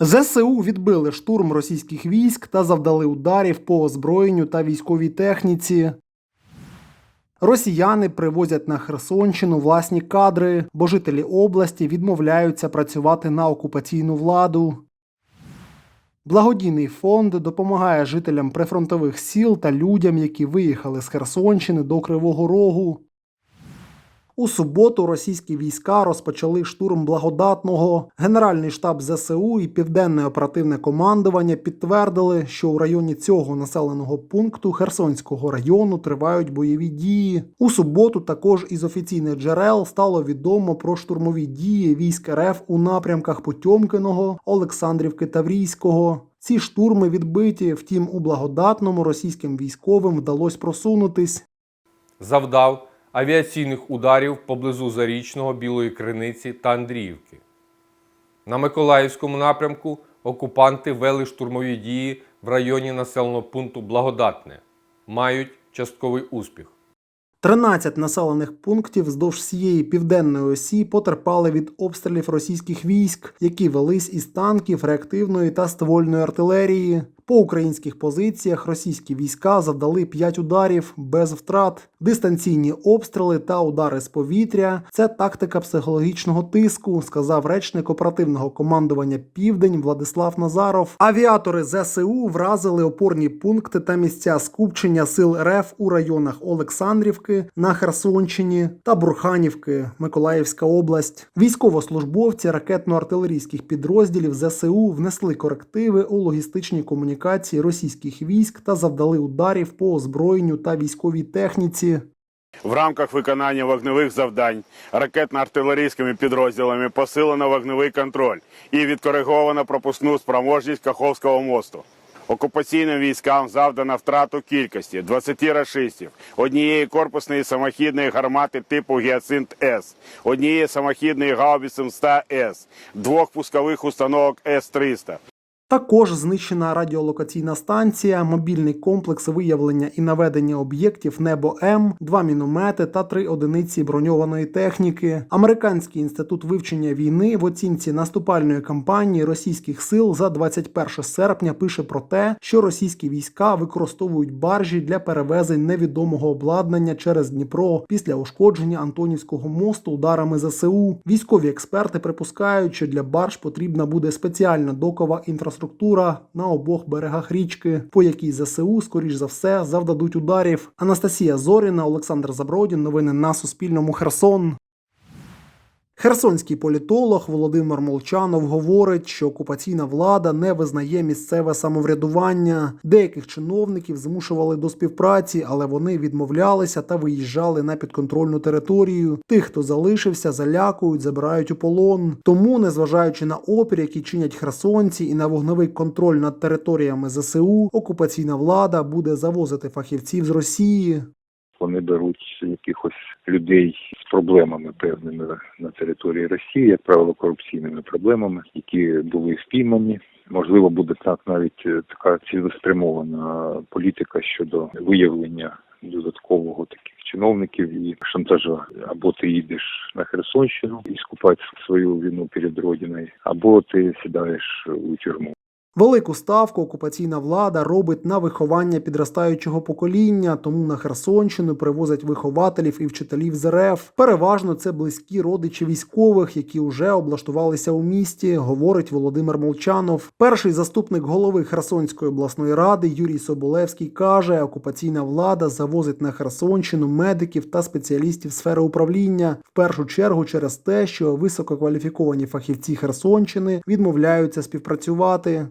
ЗСУ відбили штурм російських військ та завдали ударів по озброєнню та військовій техніці. Росіяни привозять на Херсонщину власні кадри, бо жителі області відмовляються працювати на окупаційну владу. Благодійний фонд допомагає жителям прифронтових сіл та людям, які виїхали з Херсонщини до Кривого Рогу. У суботу російські війська розпочали штурм благодатного. Генеральний штаб ЗСУ і південне оперативне командування підтвердили, що у районі цього населеного пункту Херсонського району тривають бойові дії. У суботу також із офіційних джерел стало відомо про штурмові дії військ РФ у напрямках Потьомкиного, Олександрівки та Врійського. Ці штурми відбиті, втім, у благодатному російським військовим вдалося просунутись. завдав авіаційних ударів поблизу Зарічного, Білої Криниці та Андріївки. На Миколаївському напрямку окупанти вели штурмові дії в районі населеного пункту Благодатне. Мають частковий успіх. 13 населених пунктів вздовж всієї південної осі потерпали від обстрілів російських військ, які велись із танків, реактивної та ствольної артилерії. По українських позиціях російські війська завдали 5 ударів без втрат. Дистанційні обстріли та удари з повітря це тактика психологічного тиску, сказав речник оперативного командування Південь Владислав Назаров. Авіатори ЗСУ вразили опорні пункти та місця скупчення сил РФ у районах Олександрівки на Херсонщині та Бурханівки, Миколаївська область. Військовослужбовці ракетно-артилерійських підрозділів ЗСУ внесли корективи у логістичні комунікації російських військ та завдали ударів по озброєнню та військовій техніці. В рамках виконання вогневих завдань ракетно-артилерійськими підрозділами посилено вогневий контроль і відкориговано пропускну спроможність Каховського мосту. Окупаційним військам завдано втрату кількості 20 рашистів, однієї корпусної самохідної гармати типу Гіацинт С, однієї самохідної гаубиці М100С, двох пускових установок С-300, Також знищена радіолокаційна станція, мобільний комплекс виявлення і наведення об'єктів Небо М, два міномети та три одиниці броньованої техніки. Американський інститут вивчення війни в оцінці наступальної кампанії російських сил за 21 серпня пише про те, що російські війська використовують баржі для перевезень невідомого обладнання через Дніпро після ушкодження Антонівського мосту ударами ЗСУ. Військові експерти припускають, що для барж потрібна буде спеціальна докова інфраструктура на обох берегах річки, по якій ЗСУ, скоріш за все, завдадуть ударів. Анастасія Зоріна, Олександр Забродін. Новини на Суспільному. Херсон. Херсонський політолог Володимир Молчанов говорить, що окупаційна влада не визнає місцеве самоврядування. Деяких чиновників змушували до співпраці, але вони відмовлялися та виїжджали на підконтрольну територію. Тих, хто залишився, залякують, забирають у полон. Тому, незважаючи на опір, який чинять херсонці, і на вогневий контроль над територіями ЗСУ, окупаційна влада буде завозити фахівців з Росії. Вони беруть якихось людей з проблемами певними на території Росії, як правило, корупційними проблемами, які були спіймані. Можливо, буде так навіть е, така цілеспрямована політика щодо виявлення додаткового таких чиновників і шантажа. Або ти їдеш на Херсонщину і скупати свою вину перед родиною, або ти сідаєш у тюрму. Велику ставку окупаційна влада робить на виховання підростаючого покоління, тому на Херсонщину привозять вихователів і вчителів з РФ. Переважно це близькі родичі військових, які вже облаштувалися у місті, говорить Володимир Молчанов. Перший заступник голови Херсонської обласної ради Юрій Соболевський каже, окупаційна влада завозить на Херсонщину медиків та спеціалістів сфери управління. В першу чергу через те, що висококваліфіковані фахівці Херсонщини відмовляються співпрацювати.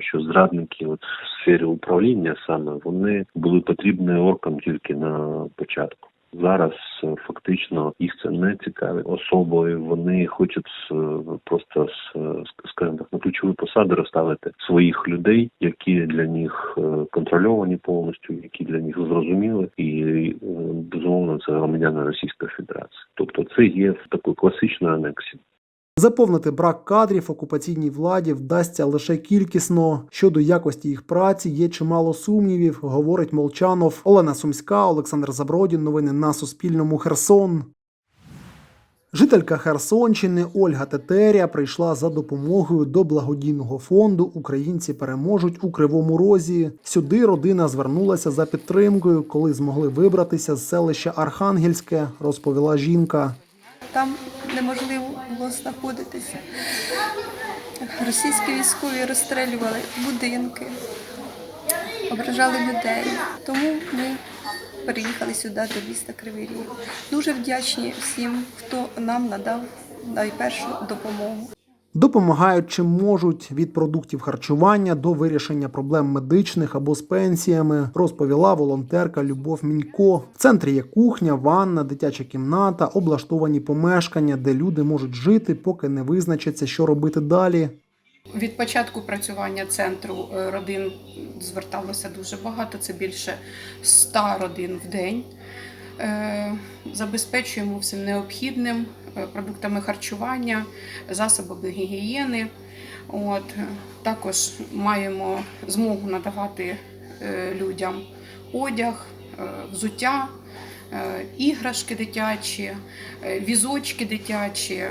Що зрадники от в сфері управління саме вони були потрібні оркам тільки на початку. Зараз е, фактично їх це не цікавить особою. Вони хочуть е, просто е, скажімо так на ключові посади розставити своїх людей, які для них контрольовані повністю, які для них зрозуміли, і безумовно це громадяни Російської Федерації. Тобто це є такою класичною анексією. Заповнити брак кадрів окупаційній владі вдасться лише кількісно. Щодо якості їх праці є чимало сумнівів, говорить Молчанов. Олена Сумська, Олександр Забродін. Новини на Суспільному. Херсон. Жителька Херсонщини Ольга Тетеря прийшла за допомогою до благодійного фонду Українці переможуть у Кривому Розі. Сюди родина звернулася за підтримкою, коли змогли вибратися з селища Архангельське, розповіла жінка. Там неможливо було знаходитися. Російські військові розстрелювали будинки, ображали людей. Тому ми переїхали сюди до міста Кривий Ріг. Дуже вдячні всім, хто нам надав найпершу допомогу. Допомагають чим можуть від продуктів харчування до вирішення проблем медичних або з пенсіями, розповіла волонтерка Любов Мінько. В центрі є кухня, ванна, дитяча кімната, облаштовані помешкання, де люди можуть жити, поки не визначаться, що робити далі. Від початку працювання центру е, родин зверталося дуже багато, це більше 100 родин в день. Е, Забезпечуємо всім необхідним е, продуктами харчування, засобами гігієни. От. Також маємо змогу надавати е, людям одяг, взуття, іграшки дитячі, візочки дитячі,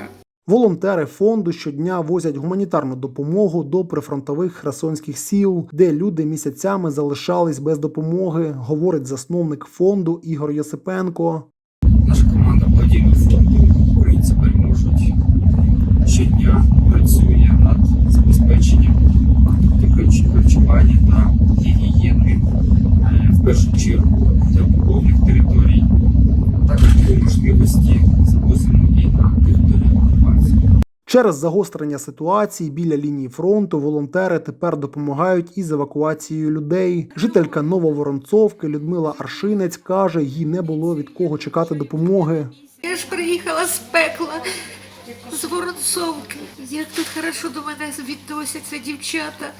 Волонтери фонду щодня возять гуманітарну допомогу до прифронтових херсонських сіл, де люди місяцями залишались без допомоги, говорить засновник фонду Ігор Йосипенко. Наша команда благодійного фонду Українці переможуть щодня працює над забезпеченням харчування та гігієни е, в першу чергу для окупованих територій. Також по можливості завозимо і на територію. Через загострення ситуації біля лінії фронту волонтери тепер допомагають із евакуацією людей. Жителька Нововоронцовки Людмила Аршинець каже, їй не було від кого чекати допомоги. Я ж приїхала з пекла, з Воронцовки. Як тут хорошо до мене відносяться дівчата.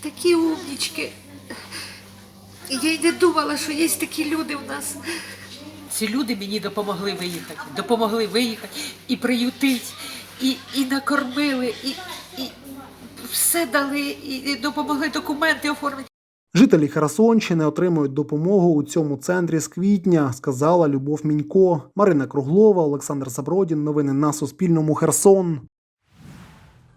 Такі умнічки. Я й не думала, що є такі люди в нас. Ці люди мені допомогли виїхати, допомогли виїхати і приютить, і, і накормили, і, і все дали, і допомогли документи оформити. Жителі Херсонщини отримують допомогу у цьому центрі з квітня, сказала Любов Мінько. Марина Круглова, Олександр Забродін. Новини на Суспільному. Херсон.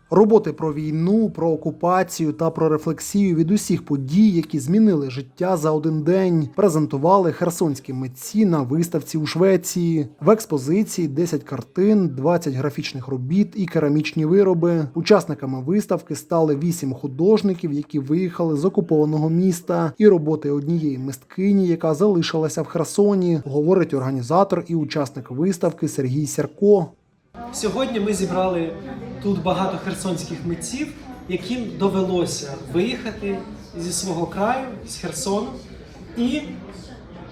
Роботи про війну, про окупацію та про рефлексію від усіх подій, які змінили життя за один день, презентували херсонські митці на виставці у Швеції. В експозиції 10 картин, 20 графічних робіт і керамічні вироби. Учасниками виставки стали 8 художників, які виїхали з окупованого міста, і роботи однієї мисткині, яка залишилася в Херсоні, говорить організатор і учасник виставки Сергій Сярко. Сьогодні ми зібрали тут багато херсонських митців, яким довелося виїхати зі свого краю, з Херсону, і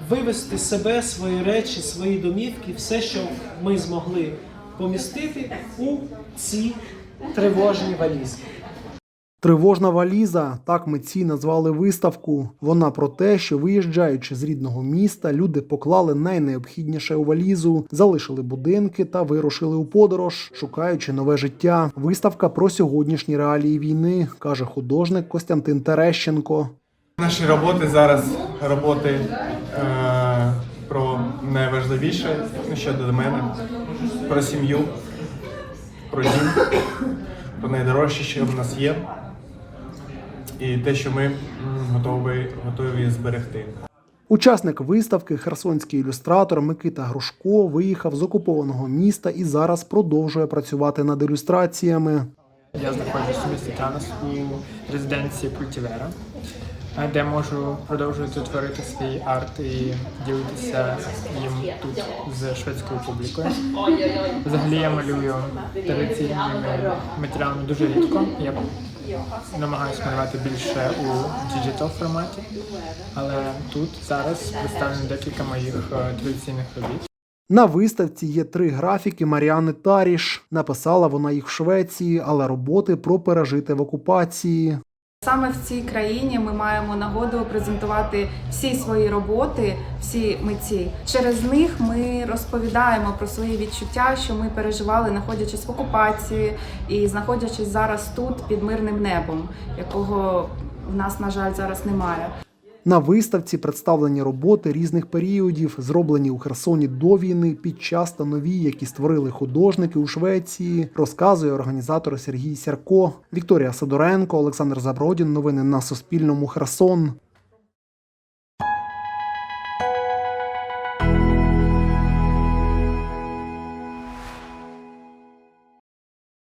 вивезти себе, свої речі, свої домівки, все, що ми змогли помістити у ці тривожні валізи. Тривожна валіза так митці назвали виставку. Вона про те, що виїжджаючи з рідного міста, люди поклали найнеобхідніше у валізу, залишили будинки та вирушили у подорож, шукаючи нове життя. Виставка про сьогоднішні реалії війни, каже художник Костянтин Терещенко. Наші роботи зараз роботи е, про найважливіше, ну, що до мене, про сім'ю, про дім, про найдорожче, що в нас є, і те, що ми готові, готові зберегти. Учасник виставки, херсонський ілюстратор Микита Грушко виїхав з окупованого міста і зараз продовжує працювати над ілюстраціями. Я знаходжусь у місті Транос у резиденції Культівера, е, де можу продовжувати творити свій арт і ділитися їм тут з шведською публікою. Взагалі я малюю традиційними матеріалами дуже рідко. Я намагаюся малювати більше у діджитал форматі, але тут зараз представлено декілька моїх е, традиційних робіт. На виставці є три графіки Маріани Таріш. Написала вона їх в Швеції, але роботи про пережити в окупації. Саме в цій країні ми маємо нагоду презентувати всі свої роботи, всі митці. Через них ми розповідаємо про свої відчуття, що ми переживали, знаходячись в окупації і знаходячись зараз тут під мирним небом, якого в нас, на жаль, зараз немає. На виставці представлені роботи різних періодів, зроблені у Херсоні до війни, під час та нові, які створили художники у Швеції, розказує організатор Сергій Сярко, Вікторія Сидоренко, Олександр Забродін. Новини на Суспільному. Херсон.